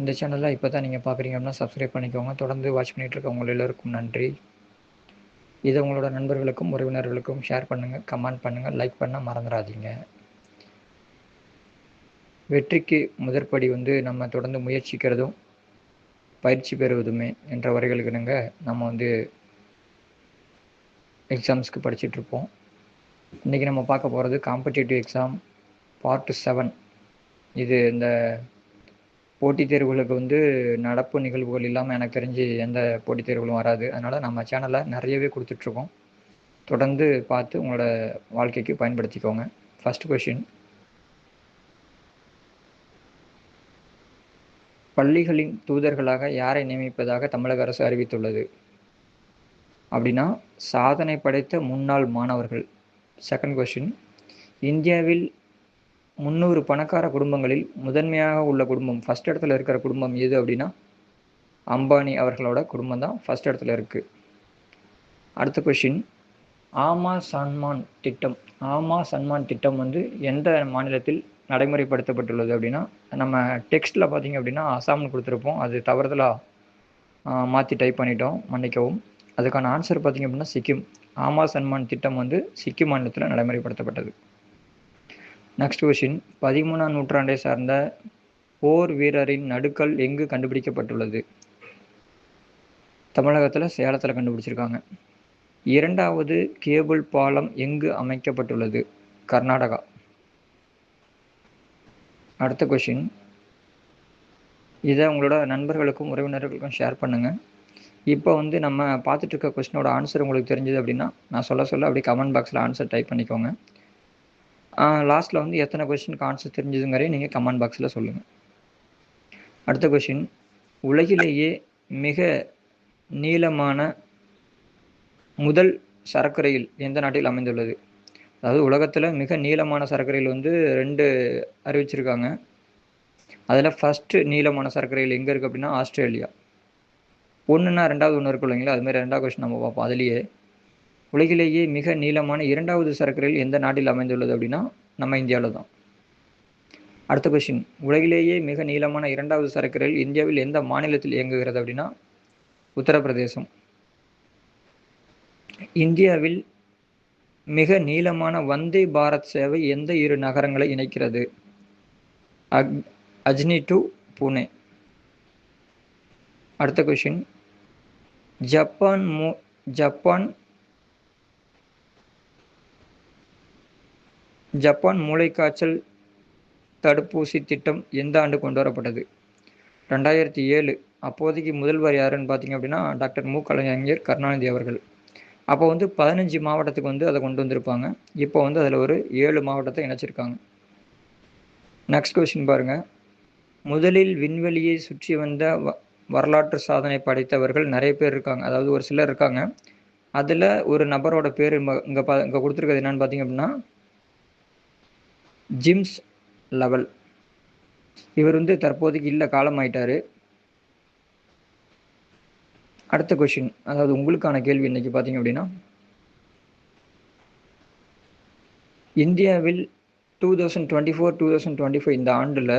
இந்த சேனலில் இப்போ தான் நீங்கள் பார்க்குறீங்க அப்படின்னா சப்ஸ்கிரைப் பண்ணிக்கோங்க. தொடர்ந்து வாட்ச் பண்ணிகிட்டு இருக்கவங்க எல்லோருக்கும் நன்றி. இதை உங்களோட நண்பர்களுக்கும் உறவினர்களுக்கும் ஷேர் பண்ணுங்கள் கமெண்ட் பண்ணுங்கள் லைக் பண்ண மறந்துடாதீங்க வெற்றிக்கு முதற்படி வந்து நம்ம தொடர்ந்து முயற்சிக்கிறதும் பயிற்சி பெறுவதுமே என்ற வரைகளுக்கு நம்ம வந்து எக்ஸாம்ஸ்க்கு படிச்சிட்ருப்போம் இன்றைக்கி நம்ம பார்க்க போகிறது காம்படிட்டிவ் எக்ஸாம் பார்ட் செவன் இது இந்த போட்டித் தேர்வுகளுக்கு வந்து நடப்பு நிகழ்வுகள் இல்லாமல் எனக்கு தெரிஞ்சு எந்த போட்டித் தேர்வுகளும் வராது. அதனால் நம்ம சேனலில் நிறையவே கொடுத்துட்ருக்கோம். தொடர்ந்து பார்த்து உங்களோட வாழ்க்கைக்கு பயன்படுத்திக்கோங்க. ஃபஸ்ட் கொஷின் பள்ளிகளின் தூதர்களாக யாரை நியமிப்பதாக தமிழக அரசு அறிவித்துள்ளது? அப்படின்னா சாதனை படைத்த முன்னாள் மாணவர்கள். செகண்ட் கொஷின் இந்தியாவில் முந்நூறு பணக்கார குடும்பங்களில் முதன்மையாக உள்ள குடும்பம் ஃபஸ்ட் இடத்துல இருக்கிற குடும்பம் எது அப்படின்னா அம்பானி அவர்களோட குடும்பம் தான் ஃபஸ்ட் இடத்துல இருக்குது அடுத்த கொஷின் ஆமா சன்மான் திட்டம். ஆமா சன்மான் திட்டம் வந்து எந்த மாநிலத்தில் நடைமுறைப்படுத்தப்பட்டுள்ளது அப்படின்னா நம்ம டெக்ஸ்ட்டில் பார்த்தீங்க அப்படின்னா அசாம்னு கொடுத்துருப்போம். அது தவறுதலாக மாற்றி டைப் பண்ணிட்டோம் மன்னிக்கவும். அதுக்கான ஆன்சர் பார்த்தீங்க அப்படின்னா சிக்கிம். ஆமா சன்மான் திட்டம் வந்து சிக்கிம் மாநிலத்தில் நடைமுறைப்படுத்தப்பட்டது. நெக்ஸ்ட் கொஷின் பதிமூணாம் நூற்றாண்டை சார்ந்த போர் வீரரின் நடுக்கல் எங்கு கண்டுபிடிக்கப்பட்டுள்ளது? தமிழகத்தில் சேலத்தில் கண்டுபிடிச்சிருக்காங்க. இரண்டாவது கேபிள் பாலம் எங்கு அமைக்கப்பட்டுள்ளது? கர்நாடகா. அடுத்த கொஷின் இதை உங்களோட நண்பர்களுக்கும் உறவினர்களுக்கும் ஷேர் பண்ணுங்கள் இப்போ வந்து நம்ம பார்த்துட்டு இருக்க கொஸ்டினோட ஆன்சர் உங்களுக்கு தெரிஞ்சது அப்படின்னா நான் சொல்ல சொல்ல அப்படியே கமெண்ட் பாக்ஸில் ஆன்சர் டைப் பண்ணிக்கோங்க. லாஸ்ட்டில் வந்து எத்தனை கொஷினுக்கு ஆன்சர் தெரிஞ்சதுங்கிறே நீங்கள் கமெண்ட் பாக்ஸில் சொல்லுங்கள் அடுத்த கொஷின் உலகிலேயே மிக நீளமான முதல் சரக்கு ரயில் எந்த நாட்டில் அமைந்துள்ளது? அதாவது உலகத்தில் மிக நீளமான சரக்கு ரயில் வந்து ரெண்டு அறிவிச்சிருக்காங்க. அதில் ஃபஸ்ட்டு நீளமான சரக்கு ரயில் எங்கே இருக்குது அப்படின்னா ஆஸ்திரேலியா. ஒன்றுனா ரெண்டாவது ஒன்று இருக்கும் இல்லைங்களா? அதுமாதிரி ரெண்டாவது கொஸ்டின் நம்ம பார்ப்போம். அதுலேயே உலகிலேயே மிக நீளமான இரண்டாவது சரக்கு ரயில் எந்த நாட்டில் அமைந்துள்ளது அப்படின்னா நம்ம இந்தியாவில் தான். அடுத்த கொஷின் உலகிலேயே மிக நீளமான இரண்டாவது சரக்கு ரயில் இந்தியாவில் எந்த மாநிலத்தில் இயங்குகிறது அப்படின்னா உத்தரப்பிரதேசம். இந்தியாவில் மிக நீளமான வந்தே பாரத் சேவை எந்த இரு நகரங்களை இணைக்கிறது? அக் அஜ்னி டு புனே. அடுத்த கொஷின் ஜப்பான் மூ ஜப்பான் ஜப்பான் மூளைக்காய்ச்சல் தடுப்பூசி திட்டம் எந்த ஆண்டு கொண்டு வரப்பட்டது ரெண்டாயிரத்தி ஏழு. அப்போதைக்கு முதல்வர் யாருன்னு பார்த்தீங்க அப்படின்னா டாக்டர் மு. கலைஞர் கருணாநிதி அவர்கள். அப்போ வந்து பதினஞ்சு மாவட்டத்துக்கு வந்து அதை கொண்டு வந்திருப்பாங்க. இப்போ வந்து அதில் ஒரு ஏழு மாவட்டத்தை இணைச்சிருக்காங்க. நெக்ஸ்ட் கொஸ்டின் பாருங்கள் முதலில் விண்வெளியை சுற்றி வந்த வ வரலாற்று சாதனை படைத்தவர்கள் நிறைய பேர் இருக்காங்க. அதாவது ஒரு சிலர் இருக்காங்க. அதில் ஒரு நபரோட பேர் இங்கே பா இங்கே கொடுத்துருக்கிறது என்னன்னு பார்த்தீங்க அப்படின்னா ஜிம்ஸ் லெவல். இவர் வந்து தற்போதைக்கு இல்லை காலம் ஆயிட்டாரு அடுத்த கொஷின் அதாவது உங்களுக்கான கேள்வி இன்னைக்கு பார்த்தீங்க அப்படின்னா இந்தியாவில் two thousand twenty four two thousand twenty five இந்த ஆண்டில்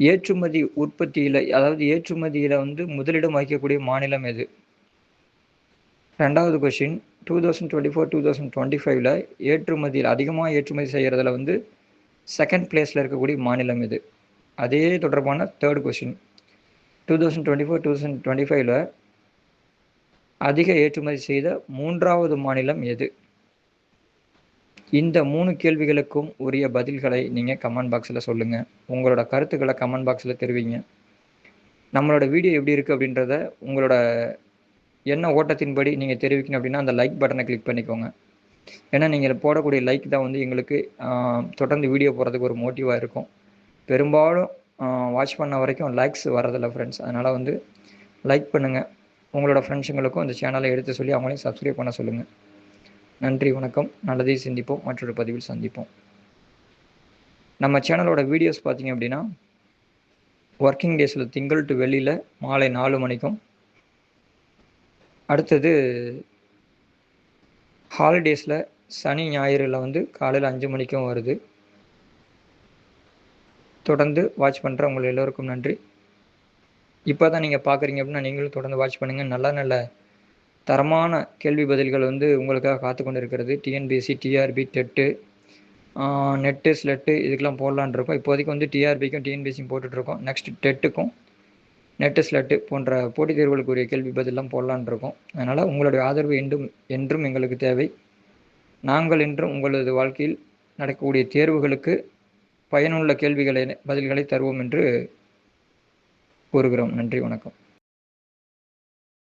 ஏற்றுமதி உற்பத்தியில் அதாவது ஏற்றுமதியில் வந்து முதலிடம் வகிக்கக்கூடிய மாநிலம் எது? ரெண்டாவது question two thousand twenty four two thousand twenty ஃபைவ்ல ஏற்றுமதியில் அதிகமாக ஏற்றுமதி செய்கிறதுல வந்து செகண்ட் பிளேஸில் இருக்கக்கூடிய மாநிலம் இது அதே தொடர்பான third question two thousand twenty four two thousand twenty ஃபைவ்ல அதிக ஏற்றுமதி செய்த மூன்றாவது மாநிலம் எது? இந்த மூணு கேள்விகளுக்கும் உரிய பதில்களை நீங்கள் கமெண்ட் பாக்ஸில் சொல்லுங்கள் உங்களோட கருத்துக்களை கமெண்ட் பாக்ஸில் தெரிவிங்க. நம்மளோட வீடியோ எப்படி இருக்குது அப்படின்றத உங்களோட என்ன ஓட்டத்தின்படி நீங்கள் தெரிவிக்கணும் அப்படின்னா அந்த லைக் பட்டனை கிளிக் பண்ணிக்கோங்க. ஏன்னா நீங்கள் போடக்கூடிய லைக் தான் வந்து எங்களுக்கு தொடர்ந்து வீடியோ போடுறதுக்கு ஒரு மோட்டிவாக இருக்கும். பெரும்பாலும் வாட்ச் பண்ண வரைக்கும் லைக்ஸ் வரதில்லை ஃப்ரெண்ட்ஸ் அதனால் வந்து லைக் பண்ணுங்கள் உங்களோட ஃப்ரெண்ட்ஸுங்களுக்கும் இந்த சேனலை எடுத்து சொல்லி அவங்களையும் சப்ஸ்கிரைப் பண்ண சொல்லுங்கள் நன்றி வணக்கம். நல்லதே சிந்திப்போம். மற்றொரு பதிவில் சந்திப்போம். நம்ம சேனலோட வீடியோஸ் பார்த்தீங்க அப்படின்னா ஒர்க்கிங் டேஸில் திங்கள் டு வெளியில் மாலை நாலு மணிக்கும் அடுத்தது ஹாலிடேஸில் சனி ஞாயிறில் வந்து காலையில் அஞ்சு மணிக்கும் வருது. தொடர்ந்து வாட்ச் பண்ணுற உங்கள் எல்லோருக்கும் நன்றி. இப்போ தான் நீங்கள் பார்க்குறீங்க அப்படின்னா நீங்களும் தொடர்ந்து வாட்ச் பண்ணுங்கள் நல்ல நல்ல தரமான கேள்வி பதில்கள் வந்து உங்களுக்காக காத்து கொண்டு இருக்கிறது TNPSC TRP TET NET SLET இதுக்கெல்லாம் போடலான் இருக்கோம். இப்போதைக்கு வந்து டிஆர்பிக்கும் டிஎன்பிஎஸ்சியும் போட்டுட்ருக்கோம் நெக்ஸ்ட் டெட்டுக்கும் நெட்டு ஸ்லட்டு போன்ற போட்டித் தேர்வுகளுக்குரிய கேள்வி பதிலாம் போடலான் இருக்கோம் அதனால் உங்களுடைய ஆதரவு என்றும் என்றும் எங்களுக்கு தேவை. நாங்கள் என்றும் உங்களது வாழ்க்கையில் நடக்கக்கூடிய தேர்வுகளுக்கு பயனுள்ள கேள்விகளை பதில்களை தருவோம் என்று கூறுகிறோம். நன்றி வணக்கம்.